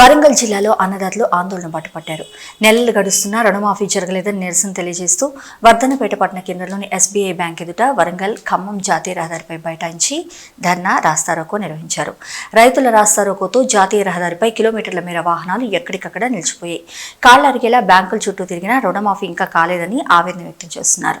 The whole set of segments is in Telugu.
వరంగల్ జిల్లాలో అన్నదాతలు ఆందోళన బాటపట్టారు. నెలలు గడుస్తున్నా రుణమాఫీ జరగలేదని నిరసన తెలియజేస్తూ వర్ధనపేట పట్టణ కేంద్రంలోని ఎస్బీఐ బ్యాంక్ ఎదుట వరంగల్ ఖమ్మం జాతీయ రహదారిపై బైఠాయించి ధర్నా రాస్తారోకో నిర్వహించారు. రైతుల రాస్తారోకోతో జాతీయ రహదారిపై కిలోమీటర్ల మేర వాహనాలు ఎక్కడికక్కడ నిలిచిపోయాయి. కాళ్ళ అరిగేలా బ్యాంకుల చుట్టూ తిరిగినా రుణమాఫీ ఇంకా కాలేదని ఆవేదన వ్యక్తం చేస్తున్నారు.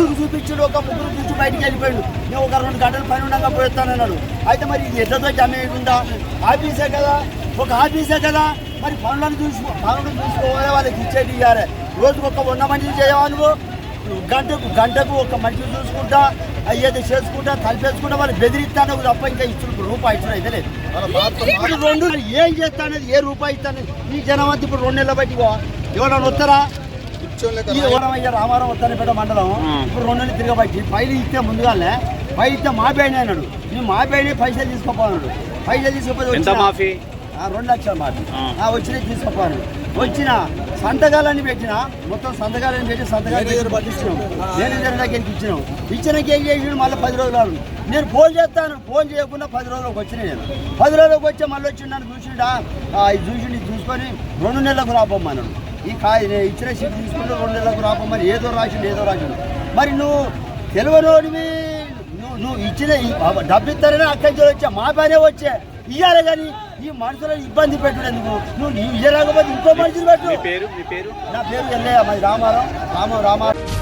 ముగ్గురు చూపించాడు ఒక ముగ్గురు చూసి బయటికి వెళ్ళిపోయాడు. నేను ఒక రెండు గంటల పని ఉండగా పోతానన్నాడు అయితే మరి ఇది ఎద్దతో జమేయకుండా ఆఫీసే కదా? ఒక ఆఫీసే కదా? మరి పనులను చూసుకో పనులను చూసుకోవాలి వాళ్ళకి ఇచ్చేది ఇవ్వాలి రోజుకు ఒక వంద మంది చేయవా నువ్వు? గంటకు గంటకు ఒక మనిషి చూసుకుంటా అయ్యేది చేసుకుంటా కలిపేసుకుంటా వాళ్ళు బెదిరిస్తాను తప్ప ఇంకా ఇచ్చిన రూపాయి ఇచ్చిన అయితే లేదు. రెండు ఏం చేస్తానది ఏ రూపాయి ఇస్తాను ఈ జనం అంతా ఇప్పుడు రెండు నెలల బయటికి ఎవరైనా వస్తారా? ఈ ఓరమయ్య రామారావు వద్దనపేట మండలం ఇప్పుడు రెండు నెలలు తిరగబట్టి ఫైల్ ఇస్తే ముందుగానే ఫైల్ ఇస్తే మాపేయని అన్నాడు. నేను మాపేయని పైసలు తీసుకోపోన్నాడు పైసలు వచ్చిన- ఆ, రెండు లక్షల. ఆ, వచ్చినాయి తీసుకుపోయాను వచ్చిన సంతకాలని పెట్టిన మొత్తం సంతకాలని పెట్టి సంతకాలు పెట్టి ఇచ్చినాం మేనేజర్ దగ్గరికి ఇచ్చినాం ఇచ్చినాక ఏం చేసి మళ్ళీ పది రోజులు. నేను ఫోన్ చేస్తాను ఫోన్ చేయకుండా పది రోజులకు వచ్చిన నేను. పది రోజులకు వచ్చి మళ్ళీ వచ్చి నన్ను చూసిండా? ఇది చూసి చూసుకొని రెండు నెలలకు రాబోమ్మన్నాడు ఈ కాయ ఇచ్చిన సీట్ తీసుకుంటే రెండు నెలలకు రాబోమ్మని ఏదో రాసిండు ఏదో రాసిండు. మరి నువ్వు తెలియనోడివి నువ్వు నువ్వు ఇచ్చిన డబ్బు ఇస్తారని అక్కడి నుంచి వచ్చా మా పనే వచ్చే. ఇయ్యాలి కానీ ఈ మనుషులను ఇబ్బంది పెట్టడు ఎందుకు? నువ్వు ఇయ్యలేకపోతే ఇంకో మనిషిని పెట్టు. పేరు పేరు? నా పేరు ఎల్లయ్య మాది రామారావు రామ రామారావు